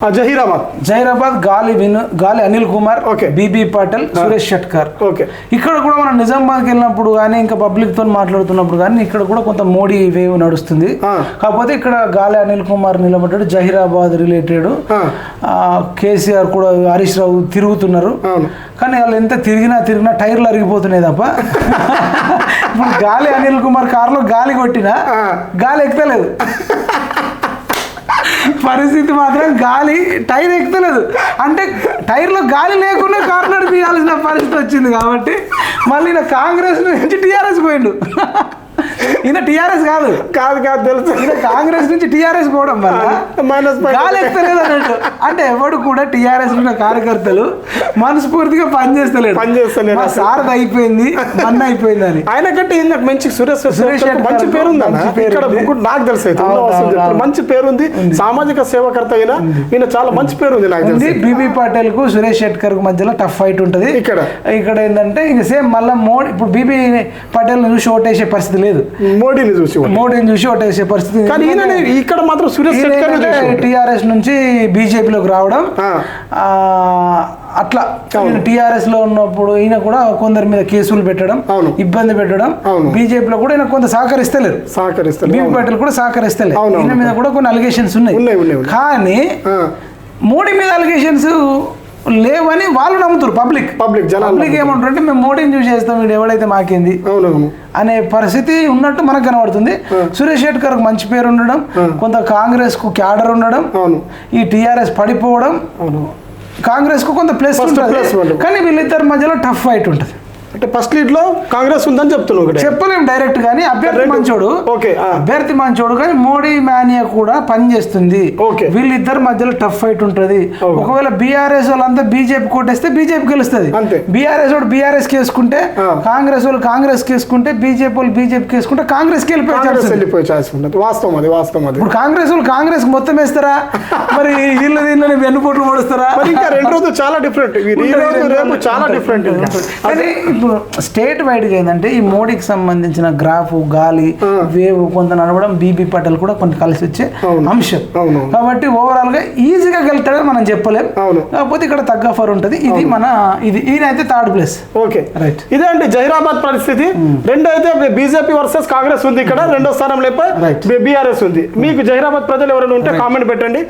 జహీరాబాద్. జైరాబాద్ గాలి విను Gali Anil Kumar Okay. BB Patil Suresh Shetkar okay. ఇక్కడ కూడా మనం నిజామాబాద్కి వెళ్ళినప్పుడు కానీ ఇంకా పబ్లిక్తో మాట్లాడుతున్నప్పుడు కానీ ఇక్కడ కూడా కొంత మోడీ వేవ్ నడుస్తుంది. కాకపోతే ఇక్కడ గాలి అనిల్ కుమార్ నిలబడ్డాడు జహీరాబాద్ రిలేటెడ్ కేసీఆర్ కూడా హరీష్ రావు తిరుగుతున్నారు. కానీ వాళ్ళు ఎంత తిరిగినా తిరిగినా టైర్లు అరిగిపోతున్నాయి తప్ప ఇప్పుడు గాలి అనిల్ కుమార్ కారులో గాలి కొట్టినా. గాలి ఎక్కుతలేదు. పరిస్థితి మాత్రం గాలి టైర్ ఎక్కుతలేదు. అంటే టైర్లో గాలి లేకుండా కారు నడిపించాల్సిన పరిస్థితి వచ్చింది కాబట్టి మళ్ళీ ఈయన కాంగ్రెస్ నుంచి టీఆర్ఎస్ పోయిండు. ఈయన టీఆర్ఎస్ కాదు. కాదు కాదు తెలుసు. ఈయన కాంగ్రెస్ నుంచి టీఆర్ఎస్ పోవడం వల్ల మైనస్ గాలి ఎక్కలేదు అన్నట్టు. అంటే ఎవడు కూడా టీఆర్ఎస్ ఉన్న కార్యకర్తలు మనస్ఫూర్తిగా పనిచేస్తలేడు పనిచేస్తలేరు మా సారథి అయిపోయింది మన్న అయిపోయింది అని ఆయన కంటే ఈయనకు మంచి సురేష్ సురేష్ మంచి పేరు ఉంది అన్న. ఇక్కడ నాకు తెలుసు. మంచి పేరు ఉంది. సామాజిక సేవకర్త అయినా ఈయన చాలా మంచి పేరు ఉంది. నాకు తెలిసి. బీబీ పాటిల్కు సురేష్ షెట్కర్కు మధ్యలో టఫ్ ఫైట్ ఉంటది. ఇక్కడ. ఇక్కడ ఏంటంటే ఇంక సేమ్ మళ్ళీ మోడీ ఇప్పుడు బీబీ పటేల్ చూసి ఓటేసే పరిస్థితి లేదు. మోడీని చూసి. మోడీని చూసి ఓటేసే పరిస్థితి కానీ ఇక్కడ మాత్రం సురేష్ టీఆర్ఎస్ నుంచి బీజేపీలోకి రావడం అట్లా. టీఆర్ఎస్లో ఉన్నప్పుడు ఈయన కూడా కొందరి మీద కేసులు పెట్టడం. ఇబ్బంది పెట్టడం. బీజేపీలో కూడా ఈయన కొంత సహకరిస్తలేరు. సహకరిస్తారు బీబీ పాటిల్ కూడా సహకరిస్తలేరు ఈయన. మీద కూడా కొన్ని అలిగేషన్స్ ఉన్నాయి. కానీ మోడీ మీద అలిగేషన్స్ లేవని వాళ్ళు నమ్ముతారు పబ్లిక్ పబ్లిక్ పబ్లిక్ ఏమంటారు అంటే మేము మోడీని చూసి చేస్తాం వీడు ఎవడైతే మాకేంది? అనే పరిస్థితి ఉన్నట్టు మనకు కనబడుతుంది. సురేష్ షెట్కర్ మంచి పేరు ఉండడం కొంత కాంగ్రెస్కు క్యాడర్ ఉండడం ఈ టిఆర్ఎస్ పడిపోవడం కాంగ్రెస్కు కొంత ప్లస్ ఉంటుంది. కానీ వీళ్ళిద్దరి మధ్యలో టఫ్ ఫైట్ ఉంటుంది అంటే ఫస్ట్ లీడ్లో కాంగ్రెస్ ఉందని చెప్తున్నావు ఒకటే. చెప్పలేం డైరెక్ట్ కానీ అభ్యర్థి. మంచోడు. ఓకే. అభ్యర్థి మంచోడు కానీ మోడీ మానియా కూడా పనిచేస్తుంది ఓకే. వీళ్ళిద్దరి మధ్యలో టఫ్ ఫైట్ ఉంటుంది. ఒకవేళ బీఆర్ఎస్ వాళ్ళంతా బీజేపీ కొట్టేస్తే బీజేపీ గెలుస్తుంది. అంతే. బీఆర్ఎస్ వాడు బీఆర్ఎస్ కేసుకుంటే. కాంగ్రెస్ వాళ్ళు కాంగ్రెస్ కేసుకుంటే బీజేపీ వాళ్ళు బీజేపీ కేసుకుంటే కాంగ్రెస్కి వెళ్ళిపోయే ఛాన్స్ ఉంటుంది వాస్తవం అది వాస్తవం అది. ఇప్పుడు కాంగ్రెస్ వాళ్ళు కాంగ్రెస్ మొత్తం వేస్తారా? మరి వీళ్ళు దీనిలో వెన్నుపోట్లు పొడుస్తారా? ఇంకా రెండు రోజులు చాలా డిఫరెంట్ రేపు చాలా డిఫరెంట్ ఇప్పుడు స్టేట్ వైడ్గా ఏంటంటే ఈ మోడీకి సంబంధించిన గ్రాఫ్ గాలి వేవ్ కొంత నడవడం బీబీ పటేల్ కూడా కొంత కలిసి వచ్చే. అంశం. కాబట్టి ఓవరాల్గా ఈజీగా గెలుతాడని మనం చెప్పలేం. అవును. కాకపోతే ఇక్కడ తగ్గ ఫర్ ఉంటుంది. ఇది మన ఇది ఈయన అయితే థర్డ్ ప్లేస్ ఓకే. రైట్ ఇదే అండి జహీరాబాద్ పరిస్థితి. రెండో అయితే బీజేపీ వర్సెస్ కాంగ్రెస్ ఉంది ఇక్కడ. రెండో స్థానం లేపై Right. బీఆర్ఎస్ ఉంది. మీకు జహీరాబాద్ ప్రజలు ఎవరైనా ఉంటే కామెంట్ పెట్టండి.